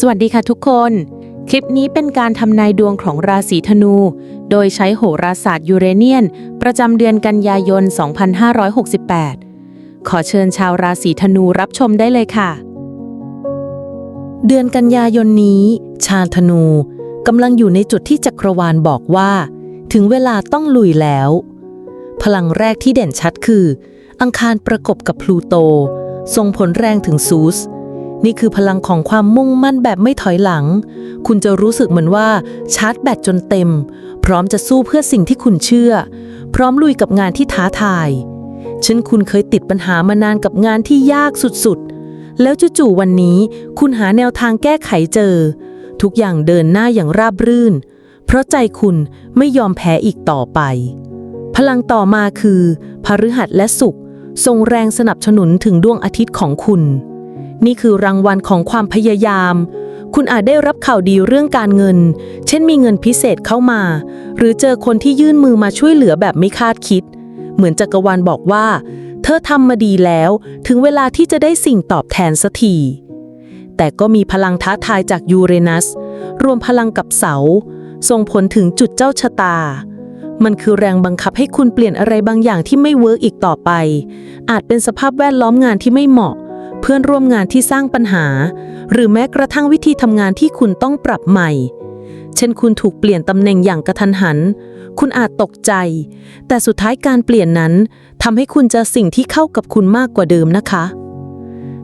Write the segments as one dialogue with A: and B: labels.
A: สวัสดีค่ะทุกคน คลิปนี้เป็นการทำนายดวงของราศีธนู โดยใช้โหราศาสตร์ยูเรเนียน ประจำเดือนกันยายน 2568 ขอเชิญชาวราศีธนูรับชมได้เลยค่ะ เดือนกันยายนนี้ ชาวธนูกำลังอยู่ในจุดที่จักรวาลบอกว่า ถึงเวลาต้องลุยแล้ว พลังแรกที่เด่นชัดคือ อังคารประกบกับพลูโตส่งผลแรงถึงซูส นี่คือพลังของความมุ่งมั่นแบบไม่ถอยหลัง คุณจะรู้สึกเหมือนว่าชาร์จแบตจนเต็ม พร้อมจะสู้เพื่อสิ่งที่คุณเชื่อ พร้อมลุยกับงานที่ท้าทาย เช่นคุณเคยติดปัญหามานานกับงานที่ยากสุดๆ แล้วจู่ๆวันนี้คุณหาแนวทางแก้ไขเจอ ทุกอย่างเดินหน้าอย่างราบรื่น เพราะใจคุณไม่ยอมแพ้อีกต่อไป พลังต่อมาคือพฤหัสและศุกร์ส่งแรงสนับสนุนถึงดวงอาทิตย์ของคุณ นี่คือรางวัลของความพยายาม คุณอาจได้รับข่าวดีเรื่องการเงิน เช่นมีเงินพิเศษเข้ามา หรือเจอคนที่ยื่นมือมาช่วยเหลือแบบไม่คาดคิด เหมือนจักรวาลบอกว่า เธอทำมาดีแล้ว ถึงเวลาที่จะได้สิ่งตอบแทนสักทีแต่ก็มีพลังท้าทายจากยูเรนัส รวมพลังกับเสา ส่งผลถึงจุดเจ้าชะตา มันคือแรงบังคับให้คุณเปลี่ยนอะไรบางอย่างที่ไม่เวิร์กอีกต่อไป อาจเป็นสภาพแวดล้อมงานที่ไม่เหมาะ พื่อนร่วมงานที่สร้างปัญหา หรือแม้กระทั่งวิธีทำงานที่คุณต้องปรับใหม่ เช่นคุณถูกเปลี่ยนตำแหน่งอย่างกระทันหัน คุณอาจตกใจ แต่สุดท้ายการเปลี่ยนนั้นทำให้คุณเจอสิ่งที่เข้ากับคุณมากกว่าเดิมนะคะ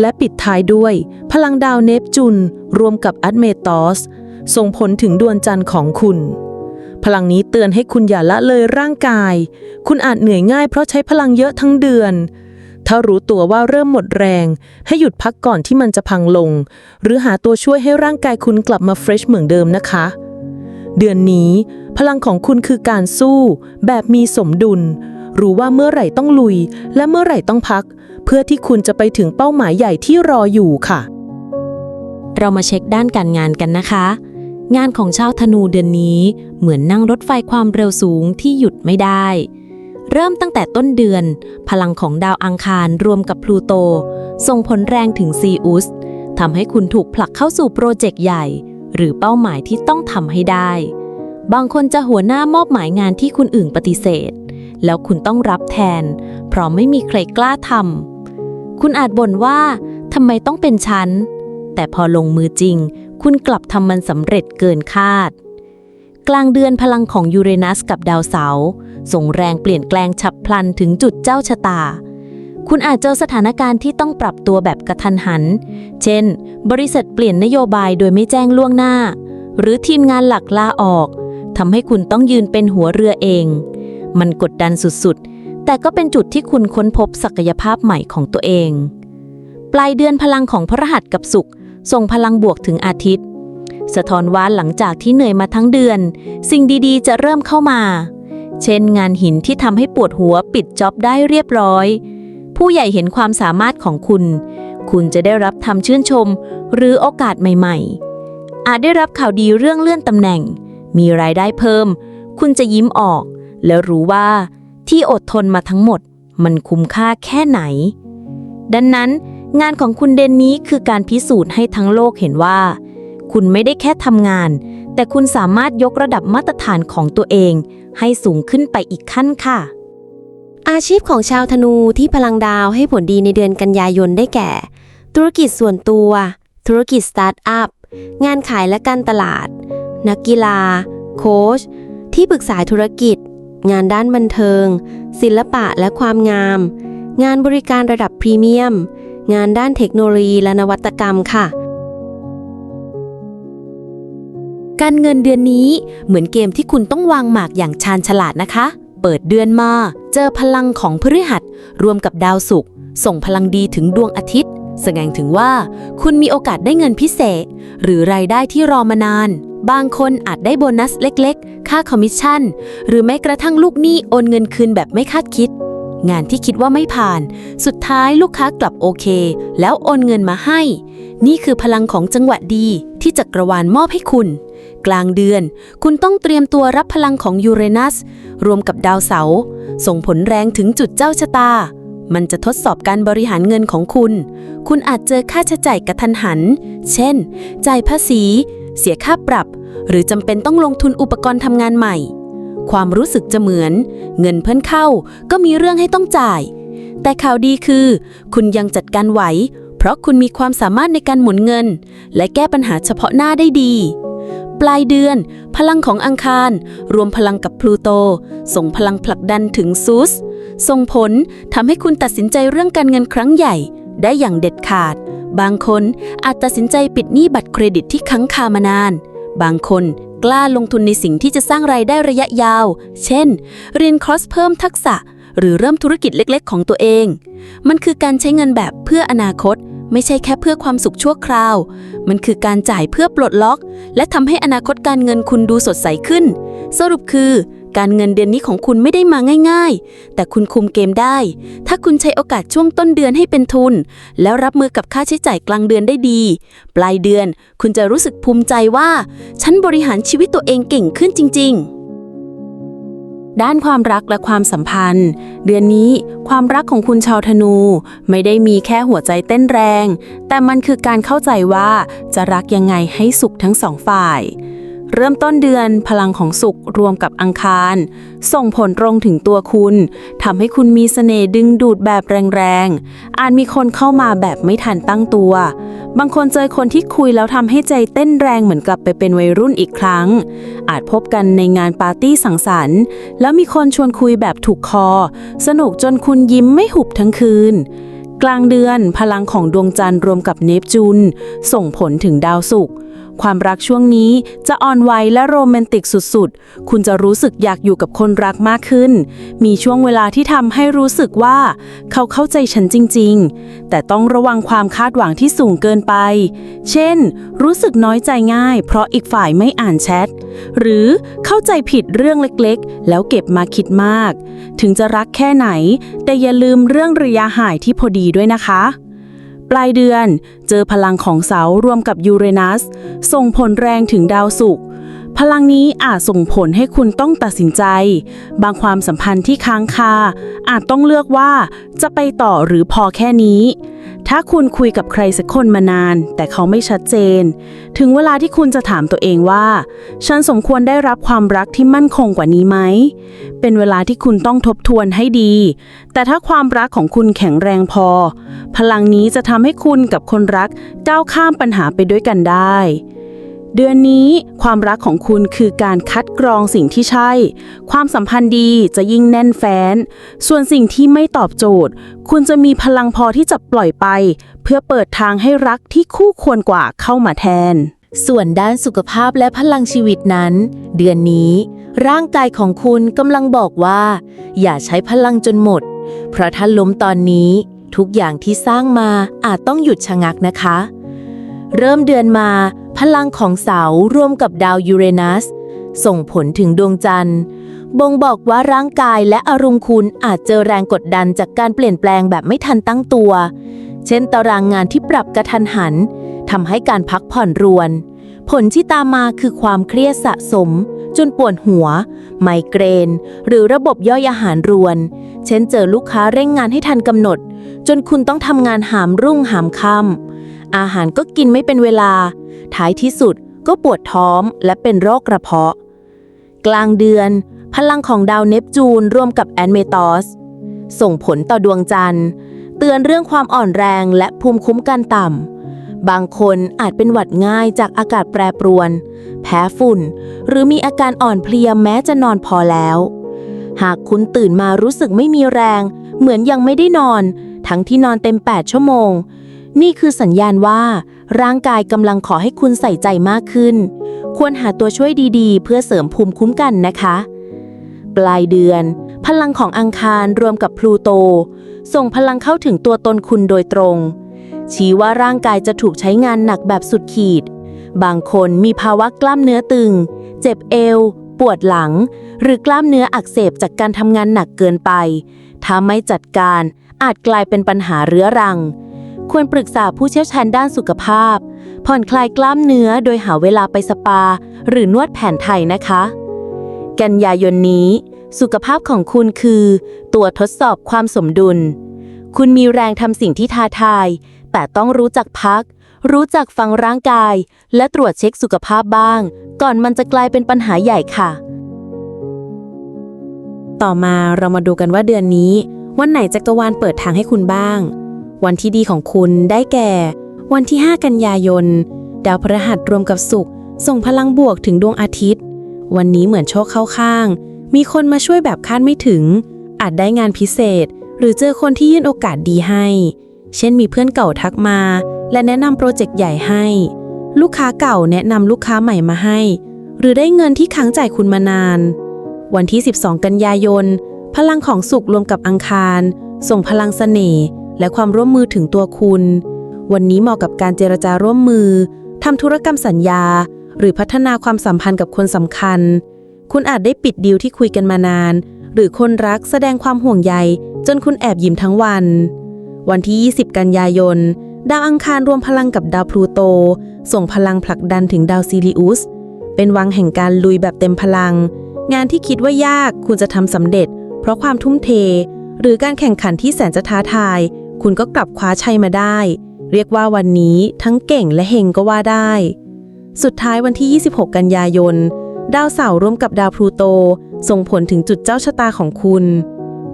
A: และปิดท้ายด้วย พลังดาวเนปจูนรวมกับอัดเมตอสส่งผลถึงดวงจันทร์ของคุณพลังนี้เตือนให้คุณอย่าละเลยร่างกาย คุณอาจเหนื่อยง่ายเพราะใช้พลังเยอะทั้งเดือน ถ้ารู้ตัวว่าเริ่มหมดแรง ให้หยุดพักก่อนที่มันจะพังลง หรือหาตัวช่วยให้ร่างกายคุณกลับมาเฟรชเหมือนเดิมนะคะ เดือนนี้ พลังของคุณคือการสู้ แบบมีสมดุล รู้ว่าเมื่อไหร่ต้องลุย และเมื่อไหร่ต้องพัก เพื่อที่คุณจะไปถึงเป้าหมายใหญ่ที่รออยู่ค่ะ เรามาเช็คด้านการงานกันนะคะ งานของชาวธนูเดือนนี้เหมือนนั่งรถไฟความเร็วสูงที่หยุดไม่ได้ เริ่มตั้งแต่ต้นเดือน พลังของดาวอังคารรวมกับพลูโต ส่งผลแรงถึงซีอุสทำให้คุณถูกผลักเข้าสู่โปรเจกต์ใหญ่ หรือเป้าหมายที่ต้องทำให้ได้ บางคนจะหัวหน้ามอบหมายงานที่คุณอื่นปฏิเสธ แล้วคุณต้องรับแทน เพราะไม่มีใครกล้าทำคุณอาจบ่นว่าทำไมต้องเป็นฉัน แต่พอลงมือจริง คุณกลับทำมันสำเร็จเกินคาด กลางเดือนพลังของยูเรนัสกับดาวเสาร์ ส่งแรงเปลี่ยนแปลงฉับพลันถึงจุดเจ้าชะตา คุณอาจเจอสถานการณ์ที่ต้องปรับตัวแบบกระทันหัน เช่น บริษัทเปลี่ยนนโยบายโดยไม่แจ้งล่วงหน้า หรือทีมงานหลักลาออกทำให้คุณต้องยืนเป็นหัวเรือเอง มันกดดันสุดๆ แต่ก็เป็นจุดที่คุณค้นพบศักยภาพใหม่ของตัวเอง ปลายเดือนพลังของพระหัสกับศุกร์ส่งพลังบวกถึงอาทิตย์ สะท้อนว่าหลังจากที่เหนื่อยมาทั้งเดือน สิ่งดีๆ จะเริ่มเข้ามา เช่นงานหินที่ทำให้ปวดหัวปิดจ็อบได้เรียบร้อย ผู้ใหญ่เห็นความสามารถของคุณ คุณจะได้รับคำชื่นชม หรือโอกาสใหม่ ๆ อาจได้รับข่าวดีเรื่องเลื่อนตำแหน่ง มีรายได้เพิ่ม คุณจะยิ้มออก แล้วรู้ว่าที่อดทนมาทั้งหมด มันคุ้มค่าแค่ไหน ดังนั้น งานของคุณเดนนี้คือการพิสูจน์ให้ทั้งโลกเห็นว่า คุณไม่ได้แค่ทำงาน แต่คุณสามารถยกระดับมาตรฐานของตัวเอง ให้สูงขึ้นไปอีกขั้นค่ะ
B: อาชีพของชาวธนูที่พลังดาวให้ผลดีในเดือนกันยายนได้แก่ ธุรกิจส่วนตัว ธุรกิจสตาร์ทอัพ งานขายและการตลาด นักกีฬา โค้ช ที่ปรึกษาธุรกิจ งานด้านบันเทิง ศิลปะและความงาม งานบริการระดับพรีเมียม งานด้านเทคโนโลยีและนวัตกรรมค่ะ
A: การเงินเดือนนี้เหมือนเกมที่คุณต้องวางหมากอย่างชาญฉลาดนะคะ เปิดเดือนมา เจอพลังของพฤหัสรวมกับดาวศุกร์ส่งพลังดีถึงดวงอาทิตย์ แสดงถึงว่า คุณมีโอกาสได้เงินพิเศษ หรือรายได้ที่รอมานาน บางคนอาจได้โบนัสเล็กๆ ค่าคอมมิชชั่น หรือแม้กระทั่งลูกหนี้โอนเงินคืนแบบไม่คาดคิด งานที่คิดว่าไม่ผ่าน สุดท้ายลูกค้ากลับโอเค แล้วโอนเงินมาให้ นี่คือพลังของจังหวะดีที่จักรวาลมอบให้คุณ กลางเดือน คุณต้องเตรียมตัวรับพลังของยูเรนัส รวมกับดาวเสาร์ส่งผลแรงถึงจุดเจ้าชะตา มันจะทดสอบการบริหารเงินของคุณ คุณอาจเจอค่าใช้จ่ายกระทันหัน เช่น จ่ายภาษี เสียค่าปรับ หรือจำเป็นต้องลงทุนอุปกรณ์ทำงานใหม่ ความรู้สึกจะเหมือน เงินเพิ่นเข้า ก็มีเรื่องให้ต้องจ่าย แต่ข่าวดีคือ คุณยังจัดการไหวเพราะคุณมีความสามารถในการหมุนเงิน และแก้ปัญหาเฉพาะหน้าได้ดี ปลายเดือน พลังของอังคาร รวมพลังกับพลูโต ส่งพลังผลักดันถึงซูส ส่งผลทำให้คุณตัดสินใจเรื่องการเงินครั้งใหญ่ ได้อย่างเด็ดขาด บางคนอาจตัดสินใจปิดหนี้บัตรเครดิตที่ค้างคามานาน บางคนกล้าลงทุนในสิ่งที่จะสร้างรายได้ระยะยาว เช่น เรียนคอร์สเพิ่มทักษะ หรือเริ่มธุรกิจเล็กๆ ของตัวเอง มันคือการใช้เงินแบบเพื่ออนาคต ไม่ใช่แค่เพื่อความสุขชั่วคราว มันคือการจ่ายเพื่อปลดล็อก และทำให้อนาคตการเงินคุณดูสดใสขึ้น สรุปคือ การเงินเดือนนี้ของคุณไม่ได้มาง่าย ๆ แต่คุณคุมเกมได้ ถ้าคุณใช้โอกาสช่วงต้นเดือนให้เป็นทุน แล้วรับมือกับค่าใช้จ่ายกลางเดือนได้ดี ปลายเดือน คุณจะรู้สึกภูมิใจว่า ฉันบริหารชีวิตตัวเองเก่งขึ้นจริง ๆ ด้านความรักและความสัมพันธ์ เดือนนี้ความรักของคุณชาวธนู ไม่ได้มีแค่หัวใจเต้นแรง แต่มันคือการเข้าใจว่าจะรักยังไงให้สุขทั้งสองฝ่าย เริ่มต้นเดือนพลังของสุขรวมกับอังคาร ส่งผลตรงถึงตัวคุณทำให้คุณมีเสน่ห์ดึงดูดแบบแรงๆ อาจมีคนเข้ามาแบบไม่ทันตั้งตัว บางคนเจอคนที่คุยแล้วทำให้ใจเต้นแรงเหมือนกลับไปเป็นวัยรุ่นอีกครั้ง อาจพบกันในงานปาร์ตี้สังสรรค์ แล้วมีคนชวนคุยแบบถูกคอ สนุกจนคุณยิ้มไม่หุบทั้งคืนกลางเดือนพลังของดวงจันทร์รวมกับเนปจูนส่งผลถึงดาวศุกร์ ความรักช่วงนี้จะอ่อนไหวและโรแมนติกสุดๆ คุณจะรู้สึกอยากอยู่กับคนรักมากขึ้น มีช่วงเวลาที่ทำให้รู้สึกว่า เขาเข้าใจฉันจริง ๆ แต่ต้องระวังความคาดหวังที่สูงเกินไป เช่น รู้สึกน้อยใจง่าย เพราะอีกฝ่ายไม่อ่านแชท หรือเข้าใจผิดเรื่องเล็กๆ แล้วเก็บมาคิดมาก ถึงจะรักแค่ไหน แต่อย่าลืมเรื่องระยะห่างที่พอดีด้วยนะคะ ปลายเดือนเจอพลังของเสารวมกับยูเรนัส ส่งผลแรงถึงดาวศุกร์พลังนี้อาจส่งผลให้คุณต้องตัดสินใจ บางความสัมพันธ์ที่ค้างคาอาจต้องเลือกว่าจะไปต่อหรือพอแค่นี้ ถ้าคุณคุยกับใครสักคนมานาน แต่เขาไม่ชัดเจน ถึงเวลาที่คุณจะถามตัวเองว่า ฉันสมควรได้รับความรักที่มั่นคงกว่านี้ไหม เป็นเวลาที่คุณต้องทบทวนให้ดี แต่ถ้าความรักของคุณแข็งแรงพอ พลังนี้จะทำให้คุณกับคนรักก้าวข้ามปัญหาไปด้วยกันได้ เดือนนี้ความรักของคุณคือการคัดกรองสิ่งที่ใช่ ความสัมพันธ์ดีจะยิ่งแน่นแฟ้น ส่วนสิ่งที่ไม่ตอบโจทย์ คุณจะมีพลังพอที่จะปล่อยไป เพื่อเปิดทางให้รักที่คู่ควรกว่าเข้ามาแทน ส่วนด้านสุขภาพและพลังชีวิตนั้น เดือนนี้ ร่างกายของคุณกำลังบอกว่า อย่าใช้พลังจนหมด เพราะถ้าล้มตอนนี้ ทุกอย่างที่สร้างมาอาจต้องหยุดชะงักนะคะ เริ่มเดือนมา พลังของเสาร์ร่วมกับดาวยูเรนัส ส่งผลถึงดวงจันทร์ บ่งบอกว่าร่างกายและอารมณ์คุณอาจเจอแรงกดดันจากการเปลี่ยนแปลงแบบไม่ทันตั้งตัว เช่นตารางงานที่ปรับกระทันหันทำให้การพักผ่อนรวน ผลที่ตามมาคือความเครียดสะสม จนปวดหัว ไมเกรน หรือระบบย่อยอาหารรวน เช่นเจอลูกค้าเร่งงานให้ทันกำหนด จนคุณต้องทำงานหามรุ่งหามค่ำอาหารก็กินไม่เป็นเวลา ท้ายที่สุดก็ปวดท้องและเป็นโรคกระเพาะ กลางเดือน พลังของดาวเนปจูนร่วมกับแอนเมตอสส่งผลต่อดวงจันทร์ เตือนเรื่องความอ่อนแรงและภูมิคุ้มกันต่ำ บางคนอาจเป็นหวัดง่ายจากอากาศแปรปรวน แพ้ฝุ่น หรือมีอาการอ่อนเพลียแม้จะนอนพอแล้ว หากคุณตื่นมารู้สึกไม่มีแรง เหมือนยังไม่ได้นอน ทั้งที่นอนเต็ม 8 ชั่วโมง นี่คือสัญญาณว่า ร่างกายกำลังขอให้คุณใส่ใจมากขึ้น ควรหาตัวช่วยดีๆ เพื่อเสริมภูมิคุ้มกันนะคะ ปลายเดือน พลังของอังคารรวมกับพลูโต ส่งพลังเข้าถึงตัวตนคุณโดยตรง ชี้ว่าร่างกายจะถูกใช้งานหนักแบบสุดขีด บางคนมีภาวะกล้ามเนื้อตึง เจ็บเอว ปวดหลัง หรือกล้ามเนื้ออักเสบจากการทำงานหนักเกินไป ถ้าไม่จัดการอาจกลายเป็นปัญหาเรื้อรัง ควรปรึกษาผู้เชี่ยวชาญด้านสุขภาพ ผ่อนคลายกล้ามเนื้อโดยหาเวลาไปสปา หรือนวดแผนไทยนะคะ กันยายนนี้ สุขภาพของคุณคือ ตัวทดสอบความสมดุล คุณมีแรงทำสิ่งที่ท้าทาย แต่ต้องรู้จักพัก รู้จักฟังร่างกาย และตรวจเช็คสุขภาพบ้าง ก่อนมันจะกลายเป็นปัญหาใหญ่ค่ะ ต่อมาเรามาดูกันว่าเดือนนี้ วันไหนจักรวาลเปิดทางให้คุณบ้าง วันที่ดีของคุณได้แก่ วันที่ 5 กันยายน ดาวพฤหัสรวมกับศุกร์ส่งพลังบวกถึงดวงอาทิตย์ วันนี้เหมือนโชคเข้าข้าง มีคนมาช่วยแบบคาดไม่ถึง อาจได้งานพิเศษ หรือเจอคนที่ยื่นโอกาสดีให้ เช่นมีเพื่อนเก่าทักมา และแนะนำโปรเจกต์ใหญ่ให้ ลูกค้าเก่าแนะนำลูกค้าใหม่มาให้ หรือได้เงินที่ค้างจ่ายคุณมานาน วันที่ 12 กันยายน พลังของสุขรวมกับอังคาร ส่งพลังเสน่ห์ และความร่วมมือถึงตัวคุณ วันนี้เหมาะกับการเจรจาร่วมมือทำธุรกรรมสัญญา หรือพัฒนาความสัมพันธ์กับคนสำคัญ คุณอาจได้ปิดดีลที่คุยกันมานาน หรือคนรักแสดงความห่วงใย จนคุณแอบยิ้มทั้งวัน วันที่ 20 กันยายน ดาวอังคารรวมพลังกับดาวพลูโต ส่งพลังผลักดันถึงดาวซิริอุส เป็นวังแห่งการลุยแบบเต็มพลัง งานที่คิดว่ายากคุณจะทำสำเร็จ เพราะความทุ่มเท หรือการแข่งขันที่แสนจะท้าทาย คุณก็กลับคว้าชัยมาได้ เรียกว่าวันนี้ทั้งเก่งและเฮงก็ว่าได้ สุดท้ายวันที่ 26 กันยายน ดาวเสาร์ร่วมกับดาวพลูโต ส่งผลถึงจุดเจ้าชะตาของคุณ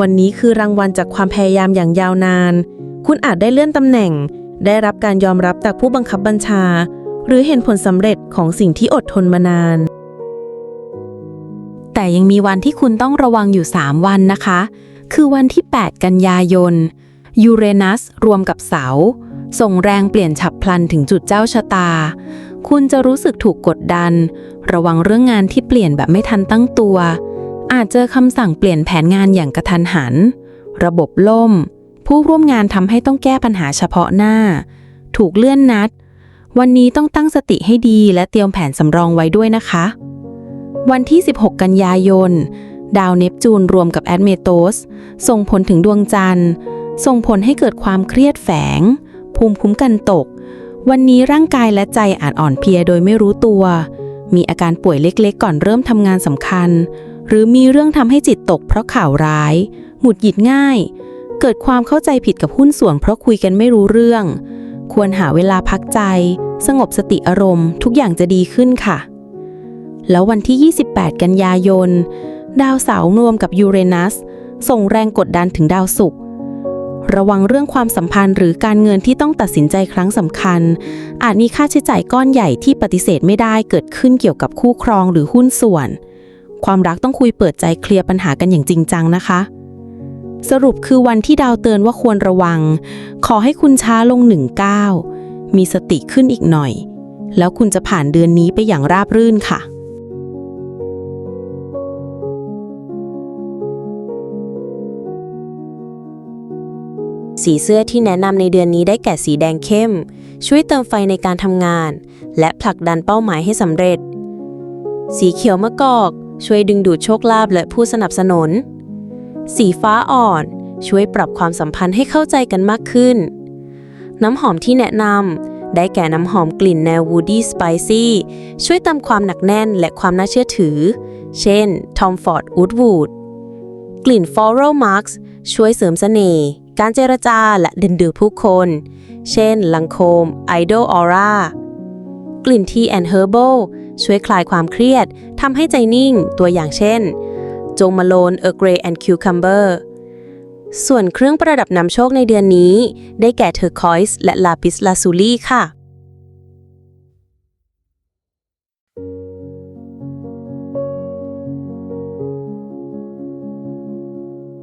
A: วันนี้คือรางวัลจากความพยายามอย่างยาวนาน คุณอาจได้เลื่อนตำแหน่ง ได้รับการยอมรับจากผู้บังคับบัญชา หรือเห็นผลสำเร็จของสิ่งที่อดทนมานาน แต่ยังมีวันที่คุณต้องระวังอยู่ 3 วันนะคะ คือวันที่ 8 กันยายน ยูเรนัสรวมกับเสา ส่งแรงเปลี่ยนฉับพลันถึงจุดเจ้าชะตา คุณจะรู้สึกถูกกดดัน ระวังเรื่องงานที่เปลี่ยนแบบไม่ทันตั้งตัว อาจเจอคำสั่งเปลี่ยนแผนงานอย่างกระทันหัน ระบบล่ม ผู้ร่วมงานทำให้ต้องแก้ปัญหาเฉพาะหน้า ถูกเลื่อนนัด วันนี้ต้องตั้งสติให้ดีและเตรียมแผนสำรองไว้ด้วยนะคะ วันที่ 16 กันยายนดาวเนปจูนรวมกับแอดเมโตสส่งผลถึงดวงจันทร์ ส่งผลให้เกิดความเครียดแฝง ภูมิคุ้มกันตก วันนี้ร่างกายและใจอาจอ่อนเพลียโดยไม่รู้ตัว มีอาการป่วยเล็กๆ ก่อนเริ่มทำงานสำคัญ หรือมีเรื่องทำให้จิตตกเพราะข่าวร้าย หงุดหงิดง่าย เกิดความเข้าใจผิดกับหุ้นส่วนเพราะคุยกันไม่รู้เรื่อง ควรหาเวลาพักใจ สงบสติอารมณ์ ทุกอย่างจะดีขึ้นค่ะ แล้ววันที่ 28 กันยายน ดาวเสาร์รวมกับยูเรนัสส่งแรงกดดันถึงดาวศุกร์ ระวังเรื่องความสัมพันธ์หรือการเงินที่ต้องตัดสินใจครั้งสำคัญ อาจมีค่าใช้จ่ายก้อนใหญ่ที่ปฏิเสธไม่ได้เกิดขึ้นเกี่ยวกับคู่ครองหรือหุ้นส่วน ความรักต้องคุยเปิดใจเคลียร์ปัญหากันอย่างจริงจังนะคะ สรุปคือวันที่ดาวเตือนว่าควรระวัง ขอให้คุณช้าลงหนึ่งก้าวมีสติขึ้นอีกหน่อย แล้วคุณจะผ่านเดือนนี้ไปอย่างราบรื่นค่ะ สีเสื้อที่แนะนำในเดือนนี้ได้แก่สีแดงเข้ม ช่วยเติมไฟในการทำงาน และผลักดันเป้าหมายให้สำเร็จ สีเขียวมะกอก ช่วยดึงดูดโชคลาภและผู้สนับสนุน สีฟ้าอ่อน ช่วยปรับความสัมพันธ์ให้เข้าใจกันมากขึ้น น้ำหอมที่แนะนำได้แก่น้ำหอมกลิ่นแนว Woody Spicy ช่วยเติมความหนักแน่นและความน่าเชื่อถือ เช่น Tom Ford Woodwood กลิ่น Floral Marks ช่วยเสริมเสน่ห์ การเจรจาและดึงดูดผู้คน เช่น ลังโคม Idol Aura กลิ่น Tea and Herbal ช่วยคลายความเครียดทำให้ใจนิ่งตัวอย่างเช่น จงมาโลน Earl Grey and Cucumber ส่วนเครื่องประดับนำโชคในเดือนนี้ ได้แก่เทอร์คอยส์และลาปิสลาซูลี่ค่ะ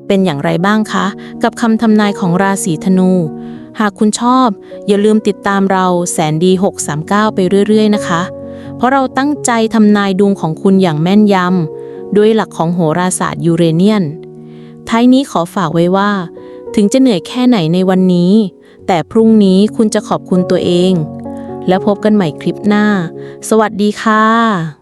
C: เป็นอย่างไรบ้างคะ กับคำทำนายของราศีธนู หากคุณชอบ อย่าลืมติดตามเราแสนดี 639 ไปเรื่อย ๆ นะคะ เพราะเราตั้งใจทำนายดวงของคุณอย่างแม่นยำด้วยหลักของโหราศาสตร์ยูเรเนียน ท้ายนี้ขอฝากไว้ว่า ถึงจะเหนื่อยแค่ไหนในวันนี้ แต่พรุ่งนี้คุณจะขอบคุณตัวเอง แล้วพบกันใหม่คลิปหน้า สวัสดีค่ะ